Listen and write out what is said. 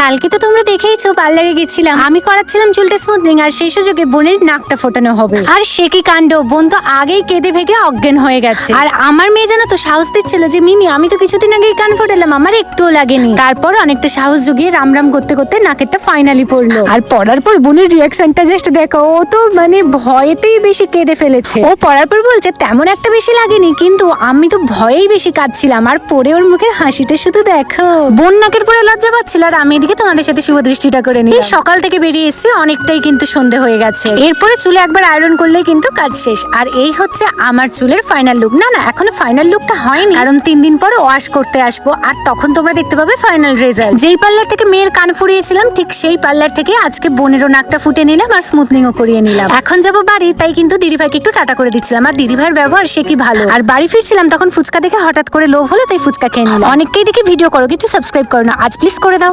কালকে তো তোমরা দেখেইছো, পার্লারে গেছিলাম। আমি করাচ্ছিলাম চুলটা স্মুথনিং আর সেই সুযোগে বোনের নাকটা ফোটানো হবে। আর সে কি কাণ্ড? বোন তো আগেই কেঁদে ভেগে অজ্ঞান হয়ে গেছে। আর আমার মেয়ে জানো তো সাহস দিচ্ছিল যে, মিমি, আমি তো কিছুদিন আগেই কান ফোটালাম, আমার একটুও লাগেনি। তারপর অনেকটা সাহস জুগিয়ে রাম রাম করতে করতে নাকেরটা ফাইনালি পড়ল। আর পড়ার পর বোনের রিয়াকশনটা জাস্ট দেখো, ও তো মানে ভয়েতেই বেশি কেঁদে ফেলেছে। ও পড়ার পর বলছে, তেমন একটা বেশি লাগেনি, কিন্তু আমি তো ভয়েই বেশি কাঁদছিলাম, আর পরে ওর মুখের হাসিটা শুধু দেখো। বোন নাকের পরে লজ্জা পাচ্ছিল, আর আমি এদিকে তোমাদের সাথে শুভ দৃষ্টিটা করে নিই সকাল থেকে বেরিয়ে এসেছি অনেকটাই কিন্তু সন্ধে হয়ে গেছে। এরপরে চুলে একবার আয়রন করলেই কিন্তু কাজ শেষ। আর এই হচ্ছে আমার চুলের ফাইনাল লুক না না এখনও ফাইনাল লুকটা হয়নি। কারণ তিন দিন পরে ওয়াশ করতে আসব আর তখন তোমরা দেখতে পাবে ফাইনাল রেজাল্ট যেই পার্লার থেকে মেয়ের কান ফুরিয়েছিলাম ঠিক সেই পার্লার থেকে আজকে বোনেরও নাকটা ফুটে নিলাম আর স্মুথনিংও করিয়ে নিলাম। এখন যাব বাড়ি তাই কিন্তু দিদিভাইকে একটু টাটা করে দিচ্ছিলাম। আর দিদিভাইয়ের ব্যবহার সে কি ভালো। আর বাড়ি ফিরছিলাম তখন ফুচকা দেখে হঠাৎ করে লোভ হলো তাই ফুচকা খেয়ে নিলাম। অনেককেই দেখে ভিডিও করো কিন্তু সাবস্ক্রাইব করো না। আজ প্লিজ করে দাও।